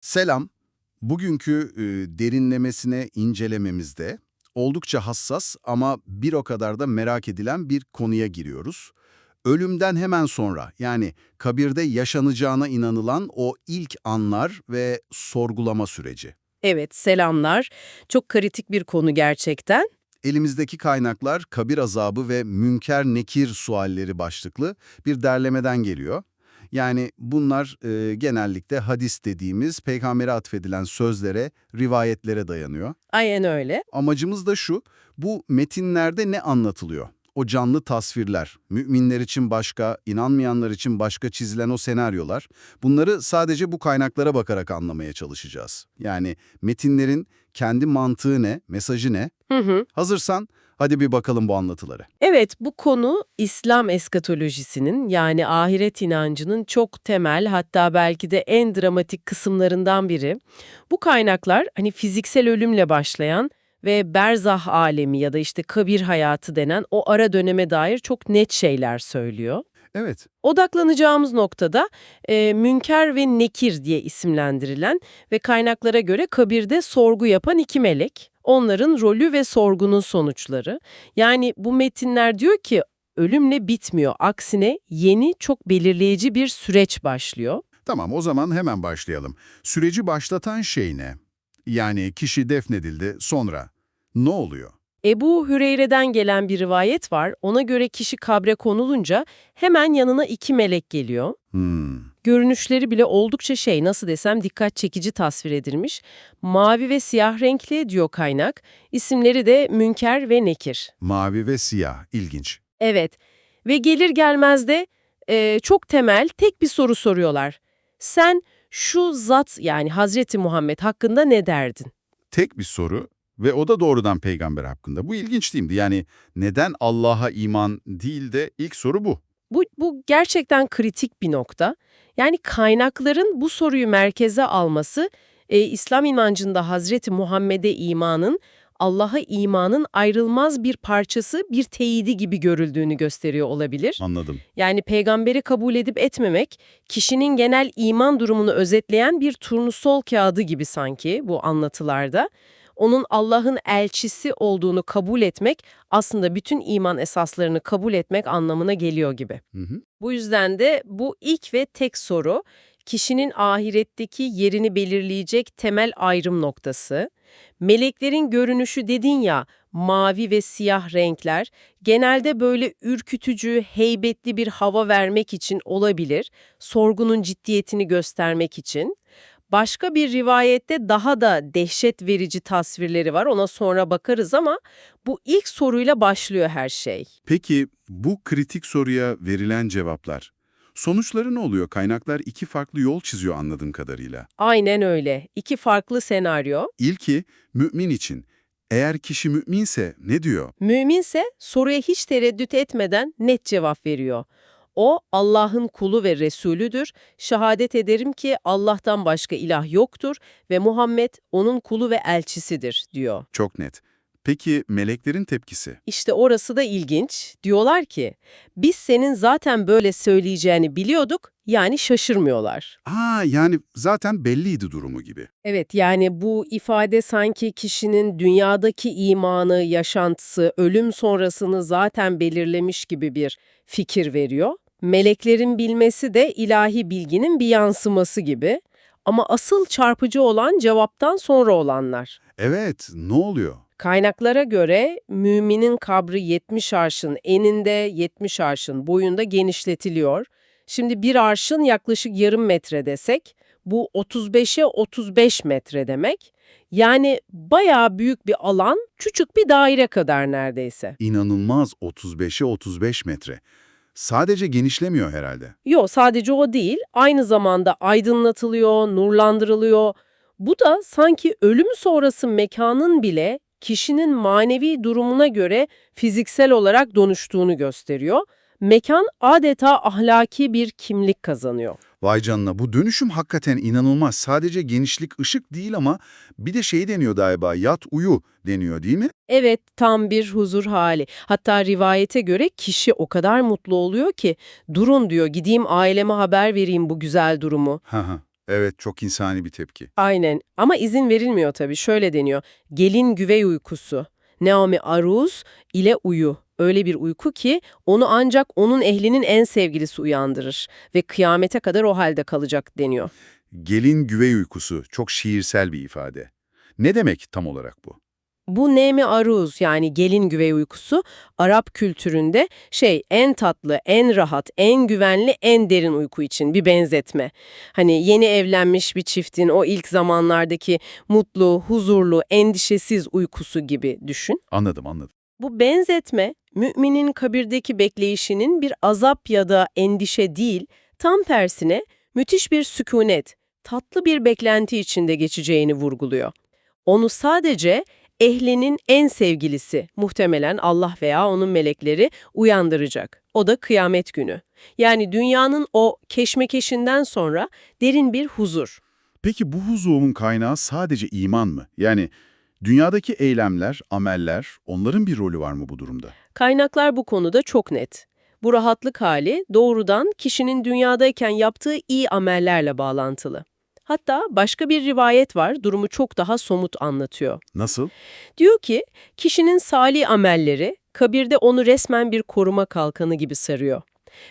Selam. Bugünkü e, derinlemesine incelememizde oldukça hassas ama bir o kadar da merak edilen bir konuya giriyoruz. Ölümden hemen sonra yani kabirde yaşanacağına inanılan o ilk anlar ve sorgulama süreci. Evet, selamlar. Çok kritik bir konu gerçekten. Elimizdeki kaynaklar kabir azabı ve münker nekir sualleri başlıklı bir derlemeden geliyor. Yani bunlar e, genellikle hadis dediğimiz peygambere atfedilen sözlere, rivayetlere dayanıyor. Aynen öyle. Amacımız da şu, bu metinlerde ne anlatılıyor? O canlı tasvirler, müminler için başka, inanmayanlar için başka çizilen o senaryolar, bunları sadece bu kaynaklara bakarak anlamaya çalışacağız. Yani metinlerin kendi mantığı ne, mesajı ne? Hı hı. Hazırsan hadi bir bakalım bu anlatıları. Evet, bu konu İslam eskatolojisinin yani ahiret inancının çok temel hatta belki de en dramatik kısımlarından biri. Bu kaynaklar hani fiziksel ölümle başlayan ve berzah alemi ya da işte kabir hayatı denen o ara döneme dair çok net şeyler söylüyor. Evet, Odaklanacağımız noktada e, Münker ve Nekir diye isimlendirilen ve kaynaklara göre kabirde sorgu yapan iki melek, onların rolü ve sorgunun sonuçları. Yani bu metinler diyor ki ölümle bitmiyor, aksine yeni çok belirleyici bir süreç başlıyor. Tamam o zaman hemen başlayalım. Süreci başlatan şey ne? Yani kişi defnedildi sonra ne oluyor? Ebu Hüreyre'den gelen bir rivayet var. Ona göre kişi kabre konulunca hemen yanına iki melek geliyor. Hmm, Görünüşleri bile oldukça şey nasıl desem dikkat çekici tasvir edilmiş. Mavi ve siyah renkli diyor kaynak. İsimleri de Münker ve Nekir. mavi ve siyah ilginç. Evet ve gelir gelmez de e, çok temel tek bir soru soruyorlar. Sen şu zat yani Hazreti Muhammed hakkında ne derdin? Tek bir soru ve o da doğrudan peygamber hakkında. Bu ilginç değil mi? Yani neden Allah'a iman değil de ilk soru bu. Bu, bu gerçekten kritik bir nokta. Yani kaynakların bu soruyu merkeze alması e, İslam inancında Hazreti Muhammed'e imanın Allah'a imanın ayrılmaz bir parçası, bir teyidi gibi görüldüğünü gösteriyor olabilir. Anladım. Yani peygamberi kabul edip etmemek, kişinin genel iman durumunu özetleyen bir turnusol kağıdı gibi sanki bu anlatılarda. Onun Allah'ın elçisi olduğunu kabul etmek aslında bütün iman esaslarını kabul etmek anlamına geliyor gibi. Hı hı. Bu yüzden de bu ilk ve tek soru kişinin ahiretteki yerini belirleyecek temel ayrım noktası. Meleklerin görünüşü dedin ya, mavi ve siyah renkler genelde böyle ürkütücü, heybetli bir hava vermek için olabilir, sorgunun ciddiyetini göstermek için. Başka bir rivayette daha da dehşet verici tasvirleri var, ona sonra bakarız ama bu ilk soruyla başlıyor her şey. Peki bu kritik soruya verilen cevaplar, sonuçları ne oluyor? Kaynaklar iki farklı yol çiziyor anladığım kadarıyla. Aynen öyle. İki farklı senaryo. İlki mümin için. Eğer kişi müminse ne diyor? Müminse soruya hiç tereddüt etmeden net cevap veriyor. O Allah'ın kulu ve Resulüdür. Şehadet ederim ki Allah'tan başka ilah yoktur ve Muhammed onun kulu ve elçisidir diyor. Çok net. Peki meleklerin tepkisi? İşte orası da ilginç. Diyorlar ki biz senin zaten böyle söyleyeceğini biliyorduk yani şaşırmıyorlar. Aa yani zaten belliydi durumu gibi. Evet yani bu ifade sanki kişinin dünyadaki imanı, yaşantısı, ölüm sonrasını zaten belirlemiş gibi bir fikir veriyor. Meleklerin bilmesi de ilahi bilginin bir yansıması gibi. Ama asıl çarpıcı olan cevaptan sonra olanlar. Evet, ne oluyor? Kaynaklara göre müminin kabri 70 arşın eninde 70 arşın boyunda genişletiliyor. Şimdi bir arşın yaklaşık yarım metre desek bu 35'e 35 metre demek. Yani bayağı büyük bir alan küçük bir daire kadar neredeyse. İnanılmaz 35'e 35 metre. Sadece genişlemiyor herhalde. Yo sadece o değil aynı zamanda aydınlatılıyor, nurlandırılıyor. Bu da sanki ölüm sonrası mekanın bile kişinin manevi durumuna göre fiziksel olarak dönüştüğünü gösteriyor. Mekan adeta ahlaki bir kimlik kazanıyor. Vay canına bu dönüşüm hakikaten inanılmaz. Sadece genişlik ışık değil ama bir de şey deniyor galiba yat uyu deniyor değil mi? Evet, tam bir huzur hali. Hatta rivayete göre kişi o kadar mutlu oluyor ki, durun diyor, gideyim aileme haber vereyim bu güzel durumu. Hı hı. Evet, çok insani bir tepki. Aynen ama izin verilmiyor tabii. Şöyle deniyor. Gelin güvey uykusu. Naomi Aruz ile uyu. Öyle bir uyku ki onu ancak onun ehlinin en sevgilisi uyandırır ve kıyamete kadar o halde kalacak deniyor. Gelin güvey uykusu, çok şiirsel bir ifade. Ne demek tam olarak bu? Bu Nemi Aruz yani gelin güvey uykusu Arap kültüründe şey en tatlı, en rahat, en güvenli, en derin uyku için bir benzetme. Hani yeni evlenmiş bir çiftin o ilk zamanlardaki mutlu, huzurlu, endişesiz uykusu gibi düşün. Anladım, anladım. Bu benzetme müminin kabirdeki bekleyişinin bir azap ya da endişe değil, tam tersine müthiş bir sükunet, tatlı bir beklenti içinde geçeceğini vurguluyor. Onu sadece ehlinin en sevgilisi, muhtemelen Allah veya onun melekleri uyandıracak. O da kıyamet günü. Yani dünyanın o keşmekeşinden sonra derin bir huzur. Peki bu huzurun kaynağı sadece iman mı? Yani dünyadaki eylemler, ameller, onların bir rolü var mı bu durumda? Kaynaklar bu konuda çok net. Bu rahatlık hali doğrudan kişinin dünyadayken yaptığı iyi amellerle bağlantılı. Hatta başka bir rivayet var, durumu çok daha somut anlatıyor. Nasıl? Diyor ki, kişinin salih amelleri kabirde onu resmen bir koruma kalkanı gibi sarıyor.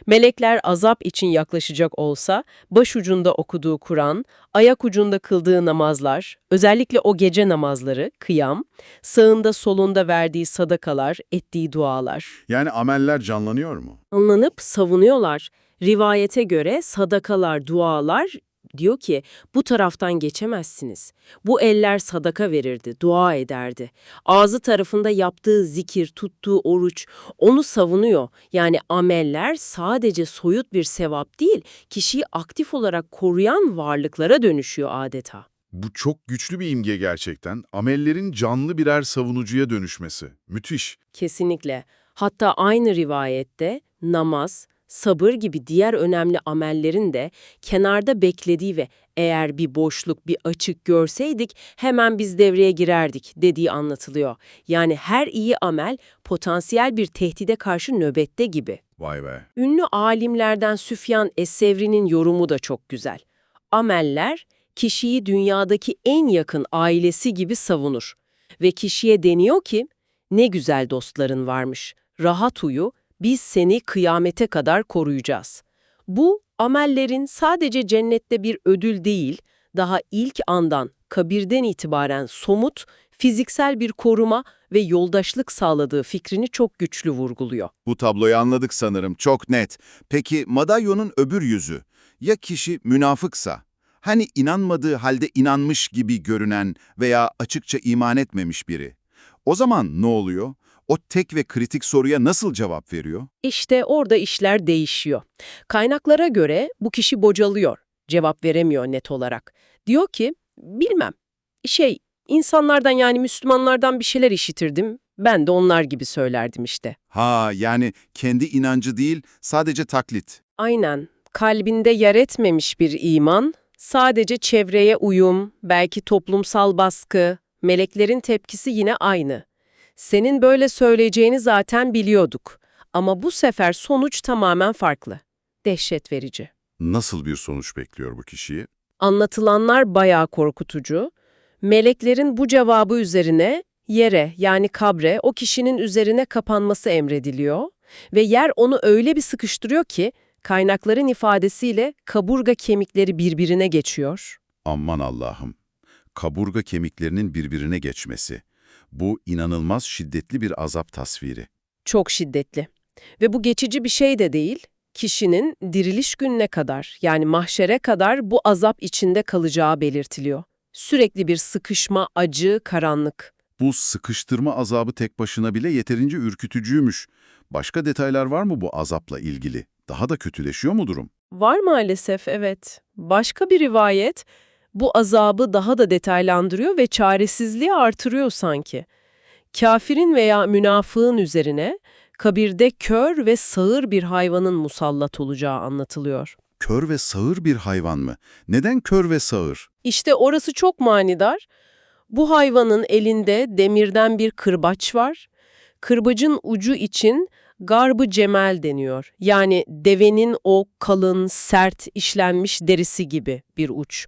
Melekler azap için yaklaşacak olsa, başucunda okuduğu Kur'an, ayak ucunda kıldığı namazlar, özellikle o gece namazları, kıyam, sağında solunda verdiği sadakalar, ettiği dualar. Yani ameller canlanıyor mu? Anlanıp savunuyorlar. Rivayete göre sadakalar, dualar diyor ki bu taraftan geçemezsiniz. Bu eller sadaka verirdi, dua ederdi. Ağzı tarafında yaptığı zikir, tuttuğu oruç onu savunuyor. Yani ameller sadece soyut bir sevap değil, kişiyi aktif olarak koruyan varlıklara dönüşüyor adeta. Bu çok güçlü bir imge gerçekten. Amellerin canlı birer savunucuya dönüşmesi. Müthiş. Kesinlikle. Hatta aynı rivayette namaz, sabır gibi diğer önemli amellerin de kenarda beklediği ve eğer bir boşluk, bir açık görseydik hemen biz devreye girerdik dediği anlatılıyor. Yani her iyi amel potansiyel bir tehdide karşı nöbette gibi. Vay be. Ünlü alimlerden Süfyan Es-Sevri'nin yorumu da çok güzel. Ameller kişiyi dünyadaki en yakın ailesi gibi savunur ve kişiye deniyor ki ne güzel dostların varmış, rahat uyu, biz seni kıyamete kadar koruyacağız. Bu amellerin sadece cennette bir ödül değil, daha ilk andan, kabirden itibaren somut, fiziksel bir koruma ve yoldaşlık sağladığı fikrini çok güçlü vurguluyor. Bu tabloyu anladık sanırım, çok net. Peki madalyonun öbür yüzü? Ya kişi münafıksa? Hani inanmadığı halde inanmış gibi görünen veya açıkça iman etmemiş biri? O zaman ne oluyor? O tek ve kritik soruya nasıl cevap veriyor? İşte orada işler değişiyor. Kaynaklara göre bu kişi bocalıyor, cevap veremiyor net olarak. Diyor ki, bilmem, şey, insanlardan yani Müslümanlardan bir şeyler işitirdim, ben de onlar gibi söylerdim işte. Ha yani kendi inancı değil, sadece taklit. Aynen, kalbinde yer etmemiş bir iman, sadece çevreye uyum, belki toplumsal baskı, meleklerin tepkisi yine aynı. Senin böyle söyleyeceğini zaten biliyorduk. Ama bu sefer sonuç tamamen farklı. Dehşet verici. Nasıl bir sonuç bekliyor bu kişiyi? Anlatılanlar bayağı korkutucu. Meleklerin bu cevabı üzerine yere yani kabre o kişinin üzerine kapanması emrediliyor ve yer onu öyle bir sıkıştırıyor ki kaynakların ifadesiyle kaburga kemikleri birbirine geçiyor. Aman Allah'ım. Kaburga kemiklerinin birbirine geçmesi. Bu inanılmaz şiddetli bir azap tasviri. Çok şiddetli. Ve bu geçici bir şey de değil. Kişinin diriliş gününe kadar yani mahşere kadar bu azap içinde kalacağı belirtiliyor. Sürekli bir sıkışma, acı, karanlık. Bu sıkıştırma azabı tek başına bile yeterince ürkütücüymüş. Başka detaylar var mı bu azapla ilgili? Daha da kötüleşiyor mu durum? Var maalesef evet. Başka bir rivayet bu azabı daha da detaylandırıyor ve çaresizliği artırıyor sanki. Kafirin veya münafığın üzerine kabirde kör ve sağır bir hayvanın musallat olacağı anlatılıyor. Kör ve sağır bir hayvan mı? Neden kör ve sağır? İşte orası çok manidar. Bu hayvanın elinde demirden bir kırbaç var. Kırbacın ucu için garbı cemel deniyor. Yani devenin o kalın, sert, işlenmiş derisi gibi bir uç.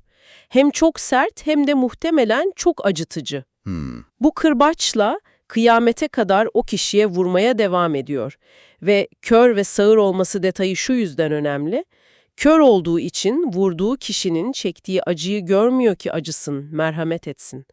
Hem çok sert hem de muhtemelen çok acıtıcı. Hmm. Bu kırbaçla kıyamete kadar o kişiye vurmaya devam ediyor. Ve kör ve sağır olması detayı şu yüzden önemli. Kör olduğu için vurduğu kişinin çektiği acıyı görmüyor ki acısın, merhamet etsin.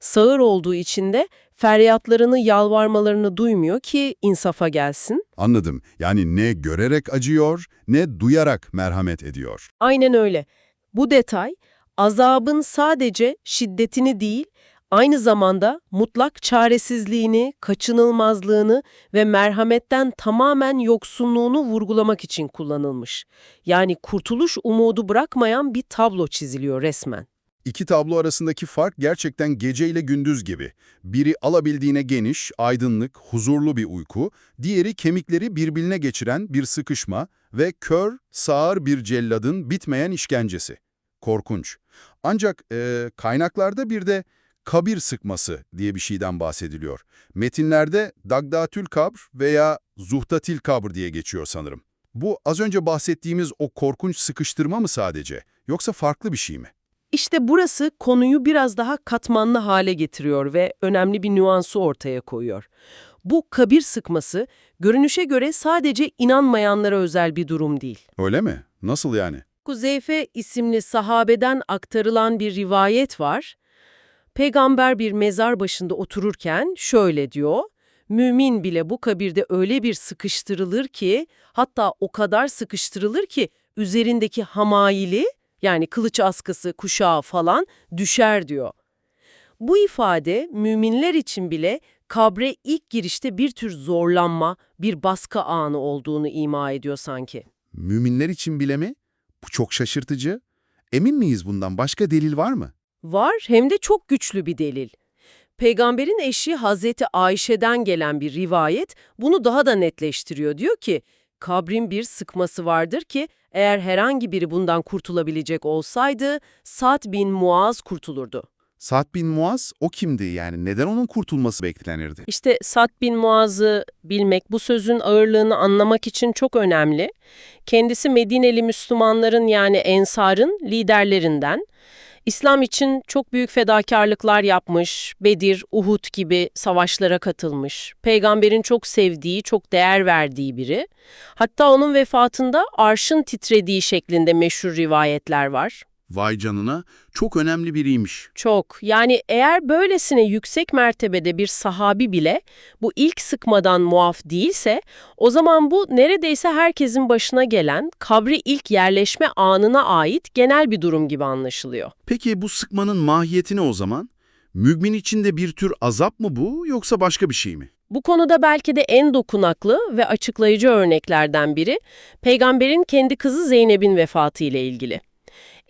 Sağır olduğu için de feryatlarını, yalvarmalarını duymuyor ki insafa gelsin. Anladım. Yani ne görerek acıyor, ne duyarak merhamet ediyor. Aynen öyle. Bu detay azabın sadece şiddetini değil, aynı zamanda mutlak çaresizliğini, kaçınılmazlığını ve merhametten tamamen yoksunluğunu vurgulamak için kullanılmış. Yani kurtuluş umudu bırakmayan bir tablo çiziliyor resmen. İki tablo arasındaki fark gerçekten gece ile gündüz gibi. Biri alabildiğine geniş, aydınlık, huzurlu bir uyku, diğeri kemikleri birbirine geçiren bir sıkışma ve kör, sağır bir celladın bitmeyen işkencesi. Korkunç. Ancak e, kaynaklarda bir de kabir sıkması diye bir şeyden bahsediliyor. Metinlerde Dagdatül Kabr veya Zuhtatil Kabr diye geçiyor sanırım. Bu az önce bahsettiğimiz o korkunç sıkıştırma mı sadece, yoksa farklı bir şey mi? İşte burası konuyu biraz daha katmanlı hale getiriyor ve önemli bir nüansı ortaya koyuyor. Bu kabir sıkması görünüşe göre sadece inanmayanlara özel bir durum değil. Öyle mi? Nasıl yani? Kuzeyfe isimli sahabeden aktarılan bir rivayet var. Peygamber bir mezar başında otururken şöyle diyor, Mümin bile bu kabirde öyle bir sıkıştırılır ki, hatta o kadar sıkıştırılır ki üzerindeki hamayili, yani kılıç askısı, kuşağı falan düşer diyor. Bu ifade müminler için bile kabre ilk girişte bir tür zorlanma, bir baskı anı olduğunu ima ediyor sanki. Müminler için bile mi? Bu çok şaşırtıcı. Emin miyiz bundan? Başka delil var mı? Var hem de çok güçlü bir delil. Peygamberin eşi Hazreti Ayşe'den gelen bir rivayet bunu daha da netleştiriyor. Diyor ki, kabrin bir sıkması vardır ki eğer herhangi biri bundan kurtulabilecek olsaydı Sa'd bin Muaz kurtulurdu. Sa'd bin Muaz o kimdi yani? Neden onun kurtulması beklenirdi? İşte Sa'd bin Muaz'ı bilmek, bu sözün ağırlığını anlamak için çok önemli. Kendisi Medineli Müslümanların yani Ensar'ın liderlerinden. İslam için çok büyük fedakarlıklar yapmış, Bedir, Uhud gibi savaşlara katılmış. Peygamberin çok sevdiği, çok değer verdiği biri. Hatta onun vefatında arşın titrediği şeklinde meşhur rivayetler var. Vay canına, çok önemli biriymiş. Çok. Yani eğer böylesine yüksek mertebede bir sahabi bile bu ilk sıkmadan muaf değilse, o zaman bu neredeyse herkesin başına gelen kabri ilk yerleşme anına ait genel bir durum gibi anlaşılıyor. Peki bu sıkmanın mahiyeti ne o zaman? Mümin için de bir tür azap mı bu yoksa başka bir şey mi? Bu konuda belki de en dokunaklı ve açıklayıcı örneklerden biri peygamberin kendi kızı Zeynep'in vefatı ile ilgili.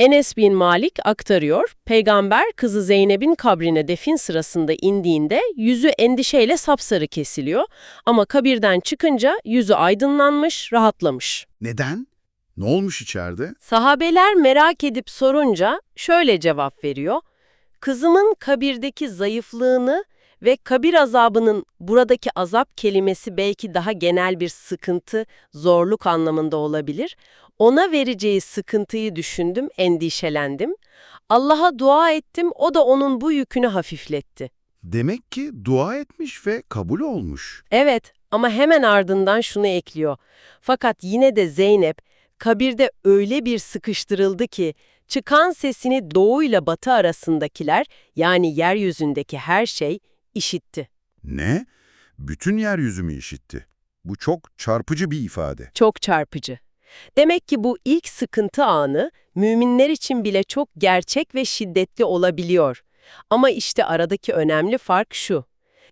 Enes bin Malik aktarıyor, peygamber kızı Zeynep'in kabrine defin sırasında indiğinde yüzü endişeyle sapsarı kesiliyor ama kabirden çıkınca yüzü aydınlanmış, rahatlamış. Neden? Ne olmuş içeride? Sahabeler merak edip sorunca şöyle cevap veriyor. Kızımın kabirdeki zayıflığını ve kabir azabının buradaki azap kelimesi belki daha genel bir sıkıntı, zorluk anlamında olabilir. Ona vereceği sıkıntıyı düşündüm, endişelendim. Allah'a dua ettim, o da onun bu yükünü hafifletti. Demek ki dua etmiş ve kabul olmuş. Evet ama hemen ardından şunu ekliyor. Fakat yine de Zeynep kabirde öyle bir sıkıştırıldı ki çıkan sesini doğuyla batı arasındakiler yani yeryüzündeki her şey işitti. Ne? Bütün yeryüzümü işitti. Bu çok çarpıcı bir ifade. Çok çarpıcı. Demek ki bu ilk sıkıntı anı müminler için bile çok gerçek ve şiddetli olabiliyor. Ama işte aradaki önemli fark şu.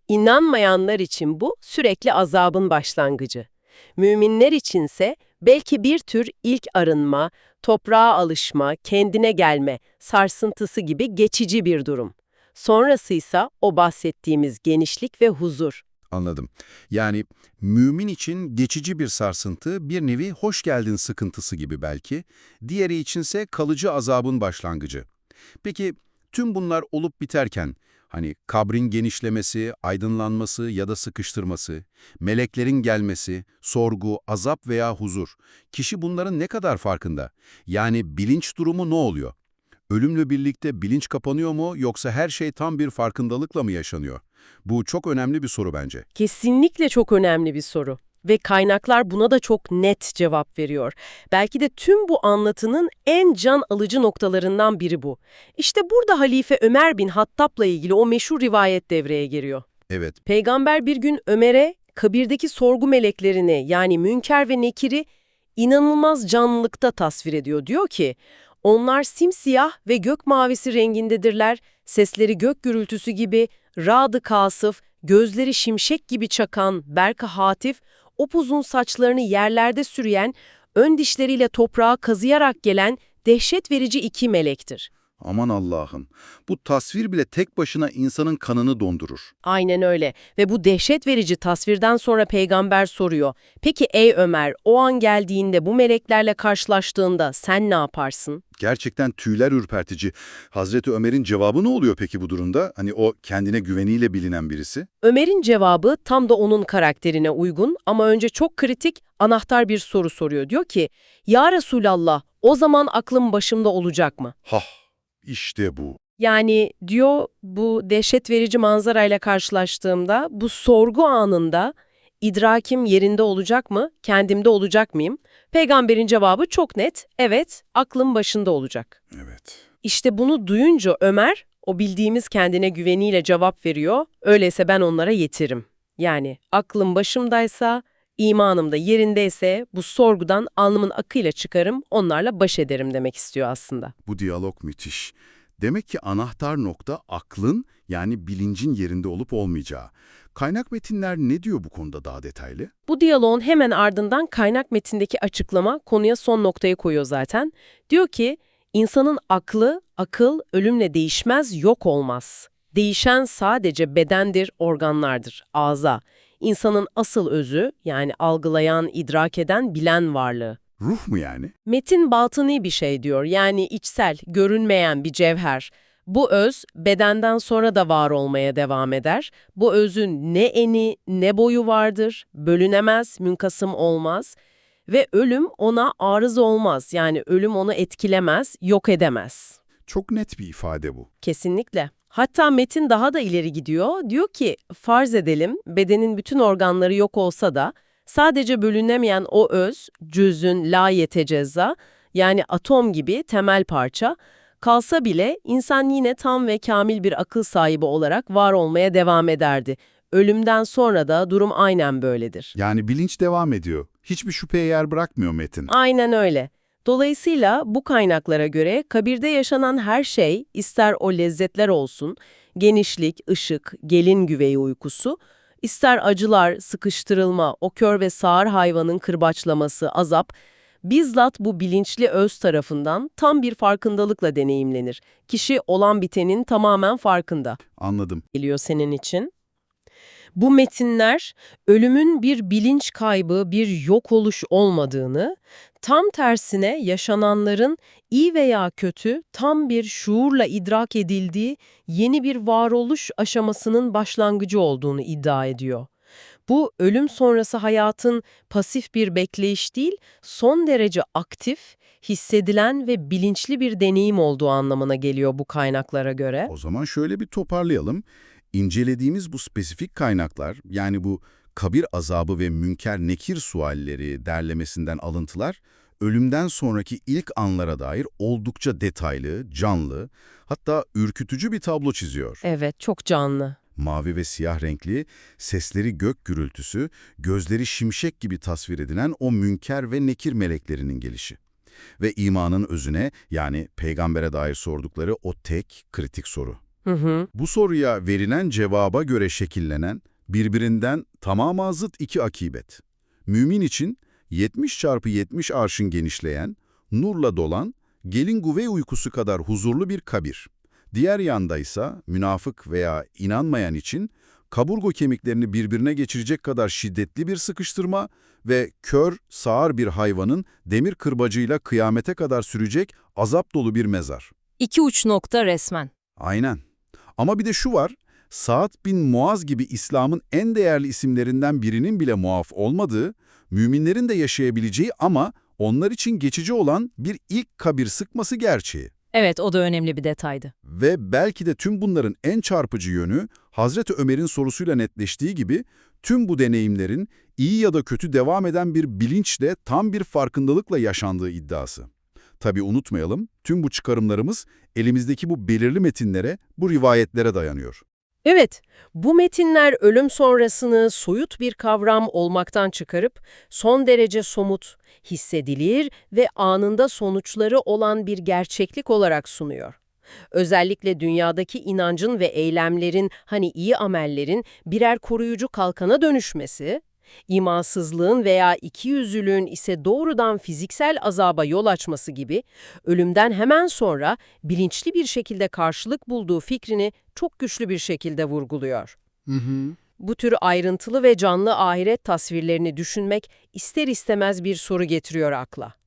İnanmayanlar için bu sürekli azabın başlangıcı. Müminler içinse belki bir tür ilk arınma, toprağa alışma, kendine gelme, sarsıntısı gibi geçici bir durum. Sonrasıysa o bahsettiğimiz genişlik ve huzur. Anladım. Yani mümin için geçici bir sarsıntı, bir nevi hoş geldin sıkıntısı gibi belki. Diğeri içinse kalıcı azabın başlangıcı. Peki Tüm bunlar olup biterken, hani kabrin genişlemesi, aydınlanması ya da sıkıştırması, meleklerin gelmesi, sorgu, azap veya huzur, kişi bunların ne kadar farkında? Yani bilinç durumu ne oluyor? Ölümle birlikte bilinç kapanıyor mu yoksa her şey tam bir farkındalıkla mı yaşanıyor? Bu çok önemli bir soru bence. Kesinlikle çok önemli bir soru. Ve kaynaklar buna da çok net cevap veriyor. Belki de tüm bu anlatının en can alıcı noktalarından biri bu. İşte burada Halife Ömer bin Hattab'la ilgili o meşhur rivayet devreye giriyor. Evet, Peygamber bir gün Ömer'e kabirdeki sorgu meleklerini yani Münker ve Nekir'i inanılmaz canlılıkta tasvir ediyor. Diyor ki, onlar simsiyah ve gök mavisi rengindedirler, sesleri gök gürültüsü gibi, radı kasıf, gözleri şimşek gibi çakan, berka hatif, upuzun saçlarını yerlerde sürüyen, ön dişleriyle toprağa kazıyarak gelen dehşet verici iki melektir. Aman Allah'ım. Bu tasvir bile tek başına insanın kanını dondurur. Aynen öyle ve bu dehşet verici tasvirden sonra peygamber soruyor. Peki ey Ömer o an geldiğinde bu meleklerle karşılaştığında sen ne yaparsın? Gerçekten tüyler ürpertici. Hazreti Ömer'in cevabı ne oluyor peki bu durumda? Hani o kendine güveniyle bilinen birisi. Ömer'in cevabı tam da onun karakterine uygun ama önce çok kritik, anahtar bir soru soruyor. Diyor ki, Ya Resulallah o zaman aklım başımda olacak mı? Hah, işte bu. Yani diyor bu dehşet verici manzarayla karşılaştığımda bu sorgu anında idrakim yerinde olacak mı, kendimde olacak mıyım? Peygamberin cevabı çok net, evet aklım başında olacak. Evet. İşte bunu duyunca Ömer o bildiğimiz kendine güveniyle cevap veriyor, öyleyse ben onlara yetirim. Yani aklım başımdaysa, imanım da yerindeyse bu sorgudan alnımın akıyla çıkarım, onlarla baş ederim demek istiyor aslında. Bu diyalog müthiş. Demek ki anahtar nokta aklın yani bilincin yerinde olup olmayacağı. Kaynak metinler ne diyor bu konuda daha detaylı? Bu diyaloğun hemen ardından kaynak metindeki açıklama konuya son noktayı koyuyor zaten. Diyor ki, insanın aklı, akıl ölümle değişmez, yok olmaz. Değişen sadece bedendir, organlardır, ağza. İnsanın asıl özü, yani algılayan, idrak eden, bilen varlığı. Ruh mu yani? Metin batıni bir şey diyor, yani içsel, görünmeyen bir cevher. Bu öz bedenden sonra da var olmaya devam eder. Bu özün ne eni ne boyu vardır, bölünemez, münkasım olmaz ve ölüm ona arız olmaz. Yani ölüm onu etkilemez, yok edemez. Çok net bir ifade bu. Kesinlikle. Hatta metin daha da ileri gidiyor. Diyor ki farz edelim bedenin bütün organları yok olsa da sadece bölünemeyen o öz, cüzün la yetecezza yani atom gibi temel parça kalsa bile insan yine tam ve kamil bir akıl sahibi olarak var olmaya devam ederdi. Ölümden sonra da durum aynen böyledir. Yani bilinç devam ediyor. Hiçbir şüpheye yer bırakmıyor metin. Aynen öyle. Dolayısıyla bu kaynaklara göre kabirde yaşanan her şey, ister o lezzetler olsun, genişlik, ışık, gelin güveyi uykusu, ister acılar, sıkıştırılma, o kör ve sağır hayvanın kırbaçlaması, azap, bizzat bu bilinçli öz tarafından tam bir farkındalıkla deneyimlenir. Kişi olan bitenin tamamen farkında. Anladım. Geliyor senin için. Bu metinler ölümün bir bilinç kaybı, bir yok oluş olmadığını, tam tersine yaşananların iyi veya kötü tam bir şuurla idrak edildiği yeni bir varoluş aşamasının başlangıcı olduğunu iddia ediyor. Bu ölüm sonrası hayatın pasif bir bekleyiş değil, son derece aktif, hissedilen ve bilinçli bir deneyim olduğu anlamına geliyor bu kaynaklara göre. O zaman şöyle bir toparlayalım. İncelediğimiz bu spesifik kaynaklar, yani bu kabir azabı ve münker nekir sualleri derlemesinden alıntılar, ölümden sonraki ilk anlara dair oldukça detaylı, canlı, hatta ürkütücü bir tablo çiziyor. Evet, çok canlı. Mavi ve siyah renkli, sesleri gök gürültüsü, gözleri şimşek gibi tasvir edilen o münker ve nekir meleklerinin gelişi. Ve imanın özüne yani peygambere dair sordukları o tek kritik soru. Hı hı. Bu soruya verilen cevaba göre şekillenen, birbirinden tamamı zıt iki akibet. Mümin için 70 çarpı 70 arşın genişleyen, nurla dolan, gelin güve uykusu kadar huzurlu bir kabir. Diğer yanda ise münafık veya inanmayan için kaburgo kemiklerini birbirine geçirecek kadar şiddetli bir sıkıştırma ve kör, sağır bir hayvanın demir kırbacıyla kıyamete kadar sürecek azap dolu bir mezar. İki uç nokta resmen. Aynen. Ama bir de şu var, Sa'd bin Muaz gibi İslam'ın en değerli isimlerinden birinin bile muaf olmadığı, müminlerin de yaşayabileceği ama onlar için geçici olan bir ilk kabir sıkması gerçeği. Evet, o da önemli bir detaydı. Ve belki de tüm bunların en çarpıcı yönü, Hazreti Ömer'in sorusuyla netleştiği gibi, tüm bu deneyimlerin iyi ya da kötü devam eden bir bilinçle tam bir farkındalıkla yaşandığı iddiası. Tabi unutmayalım, tüm bu çıkarımlarımız elimizdeki bu belirli metinlere, bu rivayetlere dayanıyor. Evet, bu metinler ölüm sonrasını soyut bir kavram olmaktan çıkarıp son derece somut, hissedilir ve anında sonuçları olan bir gerçeklik olarak sunuyor. Özellikle dünyadaki inancın ve eylemlerin, hani iyi amellerin birer koruyucu kalkana dönüşmesi, imansızlığın veya ikiyüzlülüğün ise doğrudan fiziksel azaba yol açması gibi ölümden hemen sonra bilinçli bir şekilde karşılık bulduğu fikrini çok güçlü bir şekilde vurguluyor. Bu tür ayrıntılı ve canlı ahiret tasvirlerini düşünmek ister istemez bir soru getiriyor akla.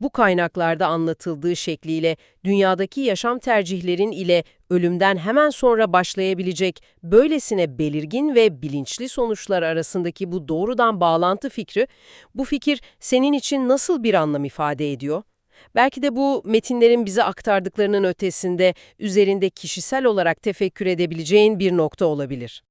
Bu kaynaklarda anlatıldığı şekliyle dünyadaki yaşam tercihlerin ile ölümden hemen sonra başlayabilecek böylesine belirgin ve bilinçli sonuçlar arasındaki bu doğrudan bağlantı fikri, bu fikir senin için nasıl bir anlam ifade ediyor? Belki de bu metinlerin bize aktardıklarının ötesinde üzerinde kişisel olarak tefekkür edebileceğin bir nokta olabilir.